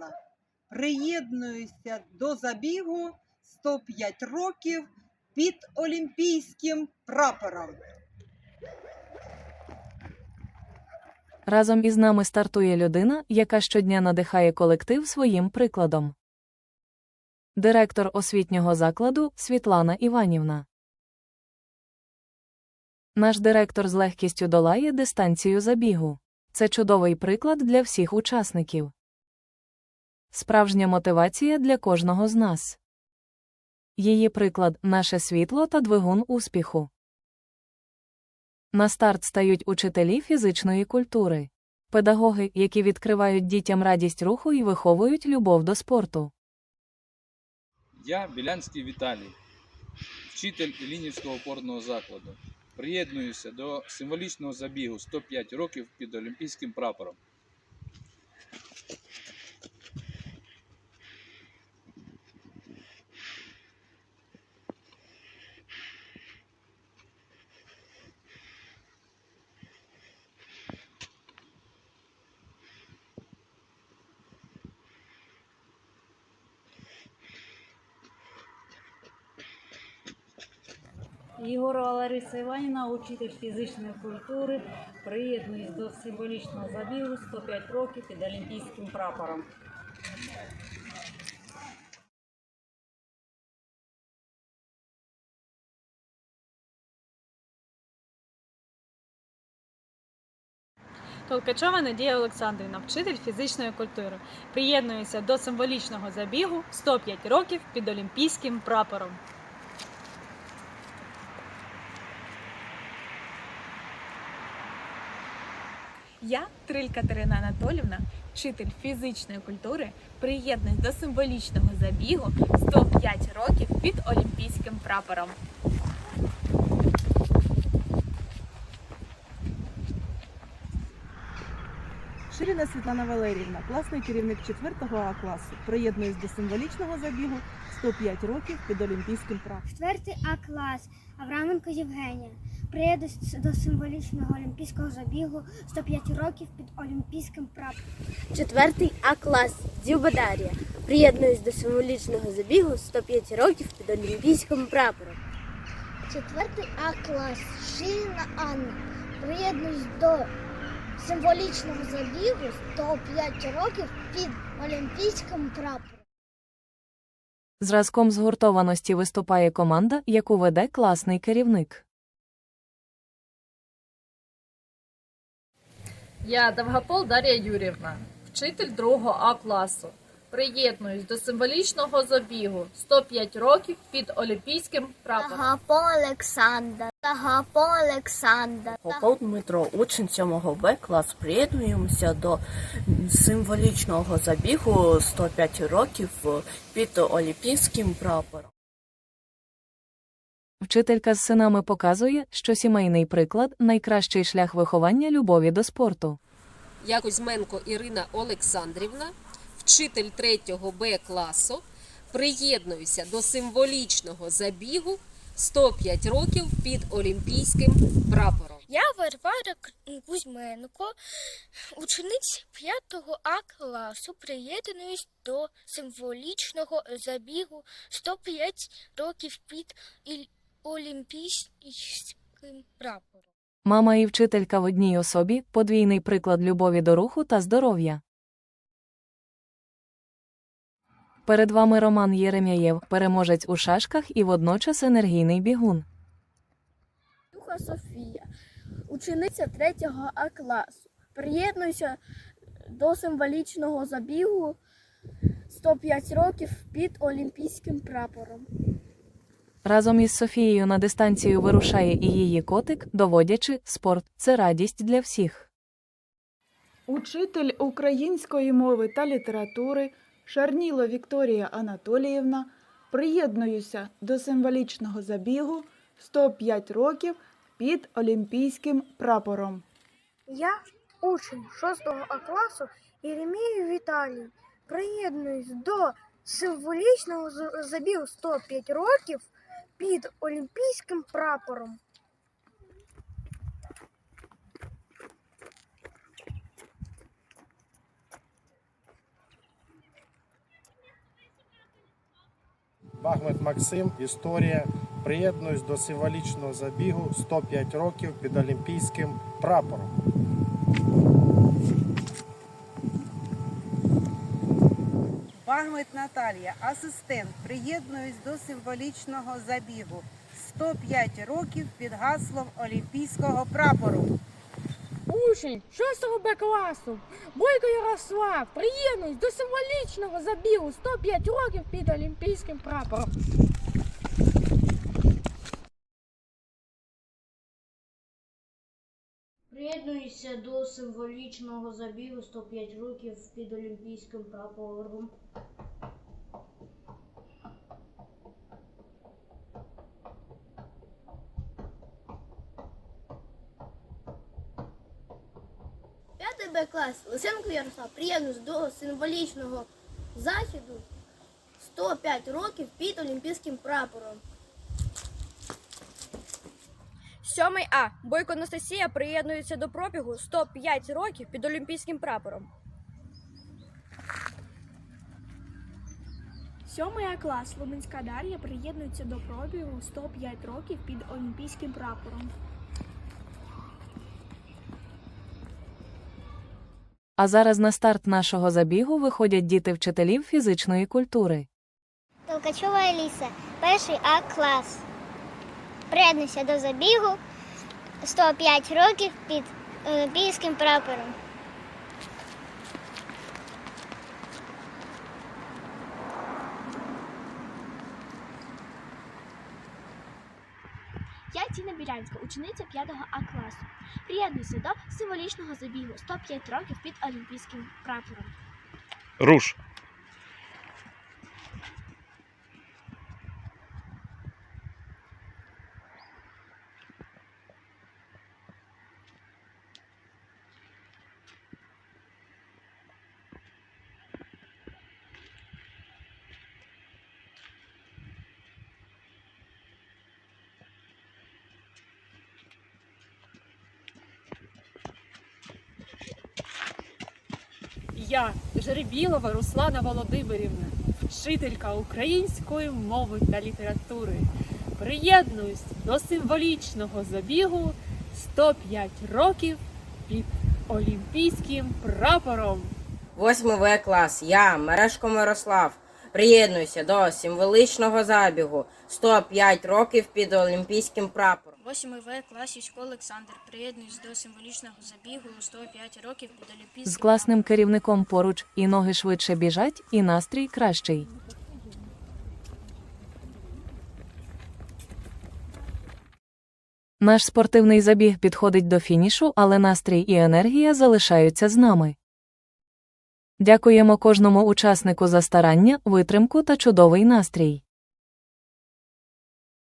Я, приєднуюся до забігу 105 років під олімпійським прапором. Разом із нами стартує людина, яка щодня надихає колектив своїм прикладом. Директор освітнього закладу Світлана Іванівна. Наш директор з легкістю долає дистанцію забігу. Це чудовий приклад для всіх учасників. Справжня мотивація для кожного з нас. Її приклад наше світло та двигун успіху. На старт стають учителі фізичної культури, педагоги, які відкривають дітям радість руху і виховують любов до спорту. Я Білянський Віталій, вчитель Ілінівського опорного закладу. Приєднуюся до символічного забігу 105 років під олімпійським прапором. Ігорова Лариса Іванівна, учитель фізичної культури, приєднуюсь до символічного забігу 105 років під олімпійським прапором. Толкачова Надія Олександрівна, вчитель фізичної культури. Приєднуюся до символічного забігу 105 років під олімпійським прапором. Я, Триль Катерина Анатолівна, вчитель фізичної культури, приєднуюсь до символічного забігу 105 років під олімпійським прапором. Ширина Світлана Валеріївна, класний керівник 4 А класу. Приєднуюсь до символічного забігу 105 років під олімпійським прапором. Четвертий А клас Авраменко Євгенія. Приєднуюсь до символічного олімпійського забігу 105 років під олімпійським прапором. Четвертий А клас Дзюба Дар'я. Приєднуюсь до символічного забігу 105 років під олімпійським прапором. Четвертий А клас Ширина Анна. Приєднуюсь до символічного забігу 105 років під олімпійським прапором. Зразком згуртованості виступає команда, яку веде класний керівник. Я Довгопол Дар'я Юрівна, вчитель 2 А класу. Приєднуюсь до символічного забігу 105 років під олімпійським прапором. Гапо Олександр. Гапо Олександр. Попов Дмитро, учень 7 Б клас. Приєднуємося до символічного забігу 105 років під олімпійським прапором. Вчителька з синами показує, що сімейний приклад найкращий шлях виховання любові до спорту. Я Кузьменко Ірина Олександрівна, вчитель 3 Б класу. Приєднуюся до символічного забігу 105 років під олімпійським прапором. Я Варвара Кузьменко, учениця 5 А класу, приєднуюсь до символічного забігу 105 років під олімпійським прапором. Мама і вчителька в одній особі подвійний приклад любові до руху та здоров'я. Перед вами Роман Єремяєв, переможець у шашках і водночас енергійний бігун. Духа Софія, учениця 3 А класу. Приєднуюся до символічного забігу 105 років під олімпійським прапором. Разом із Софією на дистанцію вирушає і її котик, доводячи, спорт це радість для всіх. Учитель української мови та літератури Шарніло Вікторія Анатоліївна приєднуюся до символічного забігу 105 років під олімпійським прапором. Я учень 6 класу Єремію Віталій. Приєднуюсь до символічного з- забігу 105 років під олімпійським прапором. Бахмет Максим, історія. Приєднуюсь до символічного забігу 105 років під олімпійським прапором. Багмет Наталія, асистент. Приєднуюсь до символічного забігу 105 років під гаслом олімпійського прапору. Учень 6 Б класу Бойко Ярослав, приєднуюсь до символічного забігу 105 років під олімпійським прапором. Приєднуюся до символічного забігу 105 років під олімпійським прапором. П'ятий Б клас Лисенко Ярослав приєднуюсь до символічного західу 105 років під олімпійським прапором. Сьомий А. Бойко Анастасія приєднується до пробігу 105 років під олімпійським прапором. Сьомий А клас Лубенська Дар'я приєднується до пробігу 105 років під олімпійським прапором. А зараз на старт нашого забігу виходять діти вчителів фізичної культури. Толкачова Еліса, перший А клас. Приєднуйся до забігу 105 років під олімпійським прапором. Я Тіна Білянська, учениця 5 А класу. Приєднуюся до символічного забігу 105 років під олімпійським прапором. Руш. Я Жеребілова Руслана Володимирівна, вчителька української мови та літератури. Приєднуюсь до символічного забігу 105 років під олімпійським прапором. 8 В клас. Я, Мерешко Мирослав. Приєднуюся до символічного забігу 105 років під олімпійським прапором. 8 В клас Юсько Олександр. Приєднуюсь до символічного забігу у 105 років під З класним керівником поруч і ноги швидше біжать, і настрій кращий. Наш спортивний забіг підходить до фінішу, але настрій і енергія залишаються з нами. Дякуємо кожному учаснику за старання, витримку та чудовий настрій.